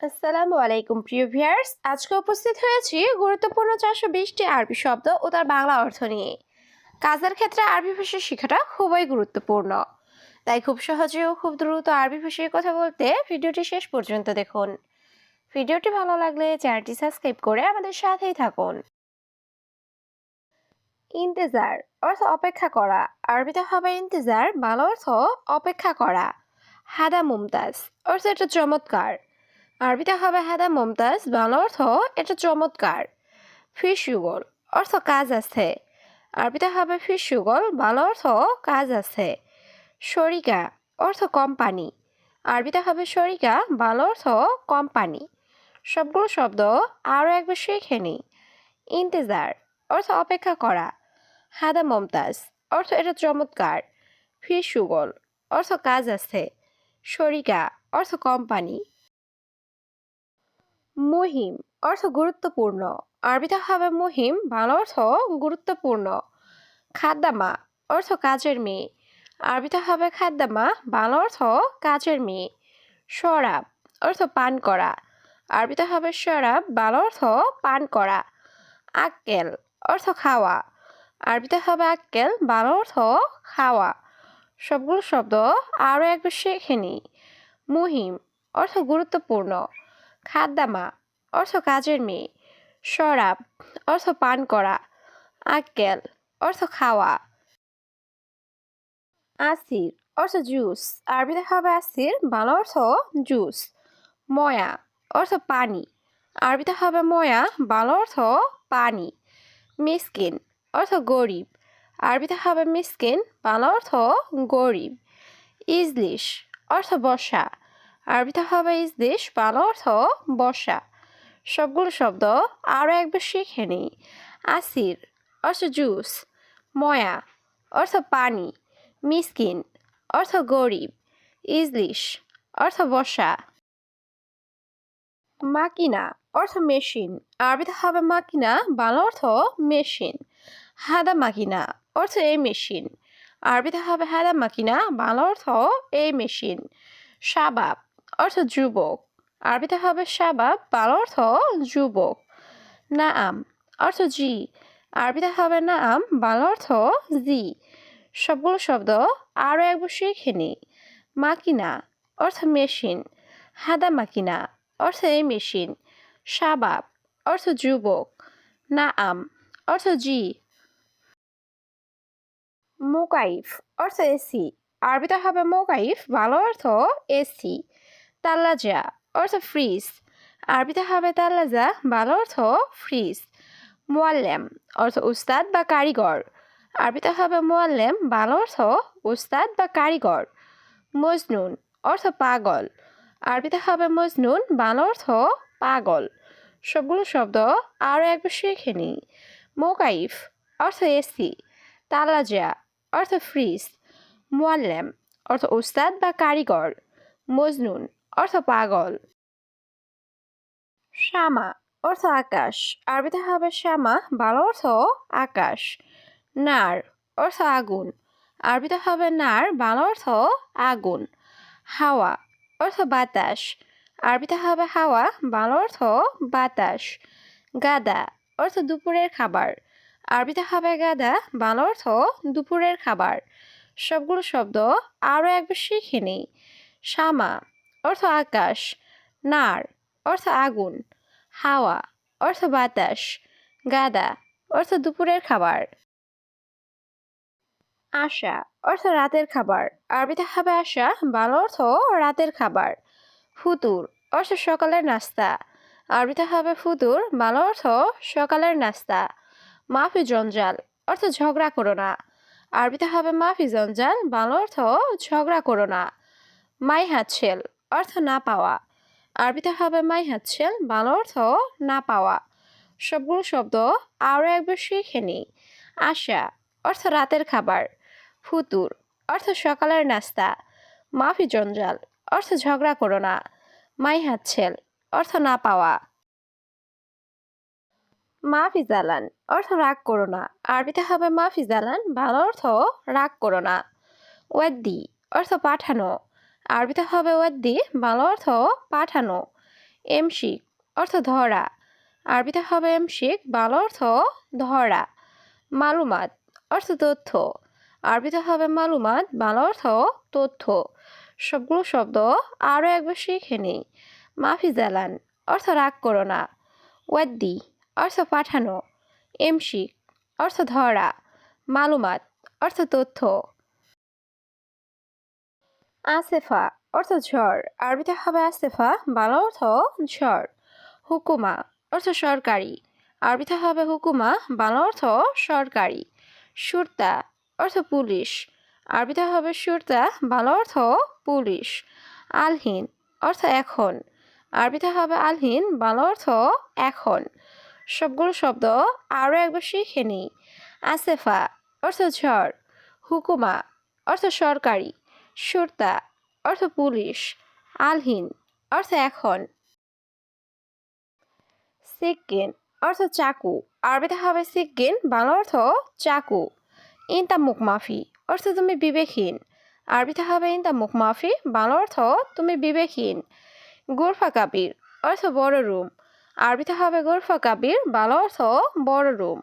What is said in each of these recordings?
আসসালামু আলাইকুম, প্রিয় ভিউয়ার্স। আজকে উপস্থিত হয়েছি গুরুত্বপূর্ণ চারশো বিশটি আরবি শব্দ ও তার বাংলা অর্থ নিয়ে। কাজের ক্ষেত্রে আরবি ভাষা শেখাটা খুবই গুরুত্বপূর্ণ। তাই খুব সহজে ও খুব দ্রুত আরবি ভাষায় কথা বলতে ভিডিওটি শেষ পর্যন্ত দেখুন। ভিডিওটি ভালো লাগলে চ্যানেলটি সাবস্ক্রাইব করে আমাদের সাথেই থাকুন। ইন্তেজার, অর্থ অপেক্ষা করা। আরবিতে হবে ইন্তেজার, বাংলা অর্থ অপেক্ষা করা। হাদা মুমতাজ, অর্থ এটা চমৎকার। আরবিতে হবে হাদা মমতাজ, বাংলা অর্থ এটা চমৎকার। ফিস সুগল অর্থ কাজ আছে। আরবিতে হবে ফিস সুগল বাংলা অর্থ কাজ আছে। শরিকা, অর্থ কোম্পানি। আরবিতে হবে শরিকা, বাংলা অর্থ কোম্পানি। সবগুলো শব্দ আরও একবার শিখে নিই ইন্তেজার, অর্থ অপেক্ষা করা। হাদা মমতাজ, অর্থ এটা চমৎকার। ফিস সুগল অর্থ কাজ আছে। শরিকা, অর্থ কোম্পানি। মুহিম, অর্থ গুরুত্বপূর্ণ। আরবিতে হবে মুহিম, বাংলা অর্থ গুরুত্বপূর্ণ। খাদ্দামা অর্থ কাজের মেয়ে। আরবিতে হবে খাদ্দামা বাংলা অর্থ কাজের মেয়ে। শরাব, অর্থ পান করা। আরবিতে হবে শরাব, বাংলা অর্থ পান করা। আক্কেল, অর্থ খাওয়া। আরবিতে হবে আক্কেল, বাংলা অর্থ খাওয়া। সবগুলো শব্দ আরও একবার শিখে নিই। মুহিম, অর্থ গুরুত্বপূর্ণ। খাদ্দামা অর্থ কাজের মেয়ে, শরাব, অর্থ পান করা, আক্কেল, অর্থ খাওয়া। আসির অর্থ জুস আরবিতে হবে আসির বাংলা অর্থ জুস। ময়া, অর্থ পানি আরবিতে হবে ময়া, বাংলা অর্থ পানি। মিসকিন, অর্থ গরিব আরবিতে হবে মিসকিন, বাংলা অর্থ গরিব। ইজলিশ, অর্থ বসা আরবিতে হবে ইজলিশ বাংলা অর্থ বসা সবগুলো শব্দ আরও একবার শিখে নিই। আসির, অর্থ জুস। ময়া, অর্থ পানি। মিসকিন, অর্থ গরিব। ইজলিশ, অর্থ বসা মাকিনা, অর্থ মেশিন। আরবিতে হবে মাকিনা, বাংলা অর্থ মেশিন। হাদা মাকিনা, অর্থ এই মেশিন। আরবিতে হবে হাদা মাকিনা, বাংলা অর্থ এই মেশিন। শাবাব অর্থ যুবক। আরবিতে হবে শাবাব বাল অর্থ যুবক। নাআম, অর্থ জি। আরবিতে হবে নাআম, বাল অর্থ জি। সবগুলো শব্দ আরও একবার শিখে নিই মাকিনা, অর্থ মেশিন। হাদা মাকিনা, অর্থ এই মেশিন। শাবাব অর্থ যুবক। নাআম, অর্থ জি। মোকাইফ, অর্থ এসি। আরবিতে হবে মোকাইফ ভালো অর্থ এসি। তাল্লাজা অর্থ ফ্রিজ। আরবিতে হবে তাল্লাজা ভালো অর্থ ফ্রিজ। মোয়াল্লেম, অর্থ উস্তাদ বা কারিগর। আরবিতে হবে মোয়াল্লেম, ভালো অর্থ উস্তাদ বা কারিগর। মজনুন, অর্থ পাগল। আরবিতে হবে মজনুন বাংলা অর্থ পাগল। সবগুলো শব্দ আরও একবার শিখে নিই। মোকাইফ, অর্থ এসি। তালাজা, অর্থ ফ্রিজ। মোয়াল্লেম, অর্থ উস্তাদ বা কারিগর। মজনুন অর্থ পাগল শ্যামা, অর্থ আকাশ। আরবিতে হবে শ্যামা বাংলা অর্থ আকাশ। নার, অর্থ আগুন। আরবিতে হবে নার বাংলা অর্থ আগুন। হাওয়া, অর্থ বাতাস। আরবিতে হবে হাওয়া বাংলা অর্থ বাতাস। গাদা, অর্থ দুপুরের খাবার। আরবিতে হবে গাদা বাংলা অর্থ দুপুরের খাবার। সবগুলো শব্দ আরও একবার শিখে নিই শামা অর্থ আকাশ, নার, অর্থ আগুন, হাওয়া, অর্থ বাতাস, গাদা, অর্থ দুপুরের খাবার। আশা, অর্থ রাতের খাবার। আরবিতে হবে আশা, বাংলা অর্থ রাতের খাবার। ফুতুর, অর্থ সকালের নাস্তা। আরবিতে হবে ফুতুর, বাংলা অর্থ সকালের নাস্তা। মাফি জঞ্জাল, অর্থ ঝগড়া করো না। আরবিতে হবে মাফি জঞ্জাল, বাংলা অর্থ ঝগড়া করো না। মাই হাতছেল অর্থ না পাওয়া। আরবিতে হবে মাই হাতছেল বাংলা অর্থ না পাওয়া। সবগুলো শব্দ আরও একবার শিখে নিই। আশা, অর্থ রাতের খাবার। ফুতুর, অর্থ সকালের নাস্তা। মাফি জঞ্জাল, অর্থ ঝগড়া করো না। মাই হাতছেল অর্থ না পাওয়া। মাফি জালান, অর্থ রাগ করো না। আরবিতে হবে মাফি জালান ভালো অর্থ রাগ করো না। ওয়াদ্দি, অর্থ পাঠানো। আরবিতে হবে ওয়াদ্দি ভালো অর্থ পাঠানো। এমশিক অর্থ ধরা। আরবিতে হবে এমশিক, বাংলা অর্থ ধরা। মালুমাত অর্থ তথ্য। আরবিতে হবে মালুমাত, বাংলা অর্থ তথ্য। সবগুলো শব্দ আরও একবার শিখে নিই। মাফি জালান অর্থ রাগ করো না। ওয়াদ্দি অর্থ পাঠানো। এমশিক অর্থ ধরা। মালুমাত অর্থ তথ্য। আসেফা অর্থ ঝড়। আরবিতে হবে আসেফা বাংলা অর্থ ঝড়। হুকুমা অর্থ সরকারি। আরবিতে হবে হুকুমা, বাংলা অর্থ সরকারি। সুরতা অর্থ পুলিশ। আরবিতে হবে সুরতা, বাংলা অর্থ পুলিশ। আলহীন অর্থ এখন। আরবিতে হবে আলহীন, বাংলা অর্থ এখন। সবগুলো শব্দ আরও একবার শিখে নিই। আসেফা অর্থ ঝড়। হুকুমা অর্থ সরকারি। সুরতা, অর্থ পুলিশ, আলহীন, অর্থ এখন। সিকিন, অর্থ চাকু, আরবিতে হবে সিকিন, বাংলা অর্থ চাকু। ইনতা মুখ মাফি, অর্থ তুমি বিবেকহীন, আরবিতে হবে ইনতা মুখ মাফি, বাংলা অর্থ তুমি বিবেকহীন। গোরফা কাবির অর্থ বড় রুম, আরবিতে হবে গোরফা কাবির বাংলা অর্থ বড় রুম।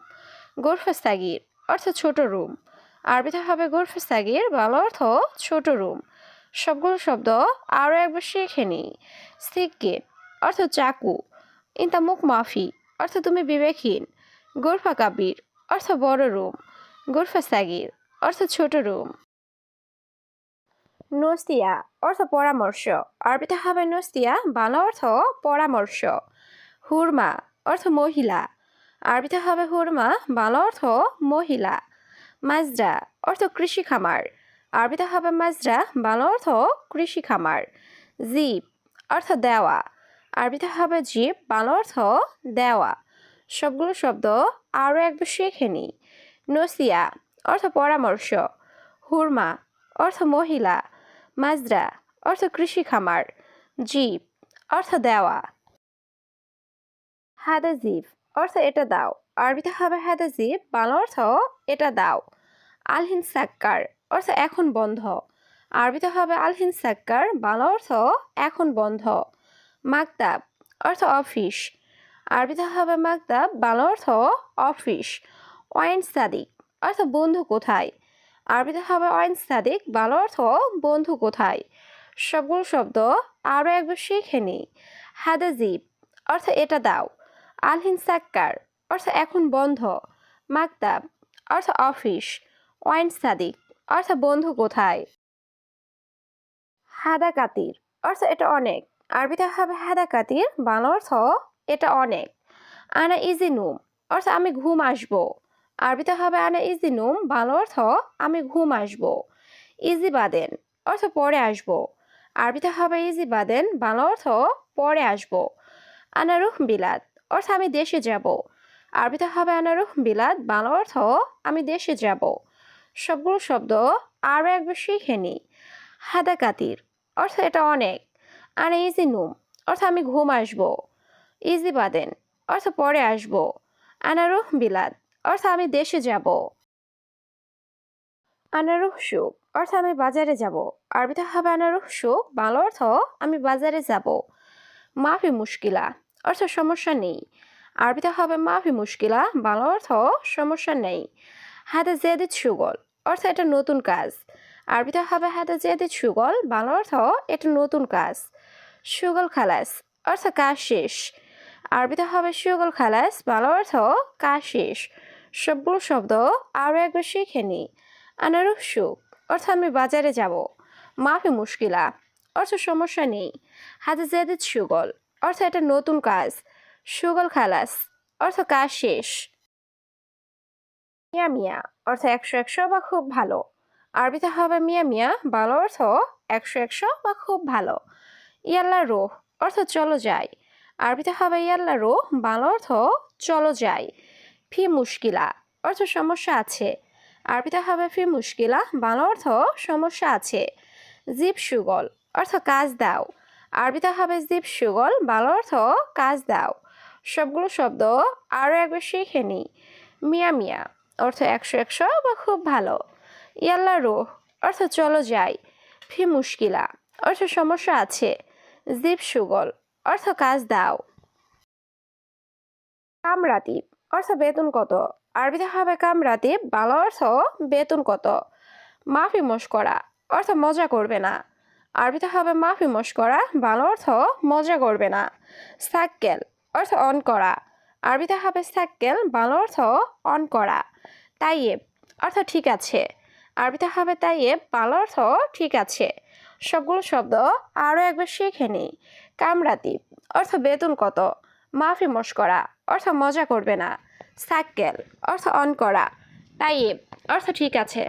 গোরফা সাগির, অর্থ ছোট রুম। আরবিতে হবে গোরফা সাগির, বাংলা অর্থ ছোট রুম। সবগুলো শব্দ আরও একবার শিখে নিই। সিকিন অর্থ চাকু। ইনতা মুখ মাফি, অর্থ তুমি বিবেকহীন। গোরফা কাবির, অর্থ বড় রুম। গোরফা সাগির, অর্থ ছোট রুম। নস্তিয়া, অর্থ পরামর্শ। আরবিতে হবে নস্তিয়া, বাংলা অর্থ পরামর্শ। হুরমা, অর্থ মহিলা। আরবিতে হবে হুরমা, বাংলা অর্থ মহিলা। মাজরা, অর্থ কৃষি খামার। আরবিতে হবে মাজরা, বাংলা অর্থ কৃষি খামার। জিপ অর্থ দেওয়া। আরবিতে হবে জিপ বাংলা অর্থ দেওয়া। সবগুলো শব্দ আরও একবার শিখে নিই। নসিয়া, অর্থ পরামর্শ। হুরমা, অর্থ মহিলা। মাজরা, অর্থ কৃষি খামার। জিপ অর্থ দেওয়া। হাদাজিব অর্থ এটা দাও। আরবিতে হবে হাদাজিব বাংলা অর্থ এটা দাও। আলহিন সাক্কার অর্থ এখন বন্ধ। আরবিতে হবে আলহিন সাক্কার বাংলা অর্থ এখন বন্ধ। মাকতাব অর্থ অফিস। আরবিতে হবে মাকতাব বাংলা অর্থ অফিস। ওয়াইন সাদিক অর্থ বন্ধু কোথায়? আরবিতে হবে ওয়াইন সাদিক বাংলা অর্থ বন্ধু কোথায়? সবগুলো শব্দ আরও একবার শিখে নিই। হাদাজিব অর্থ এটা দাও। আলহিন সাক্কার অর্থ এখন বন্ধ। মাকতাব, অর্থ অফিস। ওয়াইন সাদিক, অর্থ বন্ধু কোথায়? হাদা কাতির অর্থ এটা অনেক। আরবিতে হবে হাদা কাতির বাংলা অর্থ এটা অনেক। আনা ইজি নুম, অর্থ আমি ঘুম আসব। আরবিতে হবে আনা ইজি নুম, বাংলা অর্থ আমি ঘুম আসব। ইজি বাদেন, অর্থ পরে আসব। আরবিতে হবে ইজি বাদেন, বাংলা অর্থ পরে আসব। আনারুহ বিলাদ অর্থ আমি দেশে যাব। আরবিতে হবে আনারুহ বিলাদ বাংলা অর্থ আমি দেশে যাব। সবগুলো শব্দ আরও একবার শিখে নিই হাদা কাতির অর্থ এটা অনেক। আনা ইজি নুম, অর্থ আমি ঘুম আসব। ইজি বাদেন, অর্থ পরে আসব। আনারুহ বিলাদ অর্থ আমি দেশে যাব। আনারুহ সুখ অর্থ আমি বাজারে যাব। আরবিতে হবে আনারুহ সুখ বাংলা অর্থ আমি বাজারে যাব। মাফি মুশকিলা, অর্থ সমস্যা নেই। আরবিতে হবে মাফি মুশকিলা বাংলা অর্থ, সমস্যা নেই। হাতে জেদিত সুগল, অর্থ এটা নতুন কাজ। আরবিতে হবে হাতে জেদিত সুগল বাংলা অর্থ এটা নতুন কাজ। সুগল খালাস, অর্থ কাজ শেষ। আরবিতে হবে সুগল খালাস বাংলা অর্থ কাজ শেষ। সবগুলো শব্দ আরও একবার শিখে নিই আনারুফ সুখ, অর্থ আমি বাজারে যাব। মাফি মুশকিলা অর্থ সমস্যা নেই। হাতে জেদিত সুগল, অর্থ এটা নতুন কাজ। সুগল খালাস, অর্থ কাজ শেষ। মিয়া মিয়া, অর্থ একশো একশো বা খুব ভালো। আরবিতে হবে মিয়া মিয়া, বাংলা অর্থ একশো একশো বা খুব ভালো। ইয়াল্লা রোহ, অর্থ চলো যাই। আরবিতে হবে ইয়াল্লা রোহ, বাংলা অর্থ চলো যাই। ফি মুশকিলা, অর্থ সমস্যা আছে। আরবিতে হবে ফি মুশকিলা, বাংলা অর্থ সমস্যা আছে। জিপ সুগল, অর্থ কাজ দাও। আরবিতে হবে জিপ সুগল, বাংলা অর্থ কাজ দাও। সবগুলো শব্দ আরও একবার শিখে নিই। মিয়া মিয়া, অর্থ একশো একশো বা খুব ভালো। ইয়াল্লা রোহ, অর্থ চলো যাই। ফি মুশকিলা, অর্থ সমস্যা আছে। জীব সুগল, অর্থ কাজ দাও। কামরাতিব অর্থ বেতন কত? আরবিতে হবে কামরাতিব ভালো অর্থ বেতন কত? মাফি মস্করা অর্থ মজা করবে না। আরবিতে হবে মাফি মস্করা ভালো অর্থ মজা করবে না। সাক্কেল অর্থ অন করা। আরবিতে হবে সাক্কেল ভালো অর্থ অন করা। তাইয়েব, অর্থ ঠিক আছে। আরবিতে হবে তাইয়েব ভালো অর্থ ঠিক আছে। সবগুলো শব্দ আরও একবার শিখে নিই। কামরাতি, অর্থ বেতন কত? মাফি মস্করা অর্থ মজা করবে না। সাক্কেল অর্থ অন করা। তাইয়েব, অর্থ ঠিক আছে।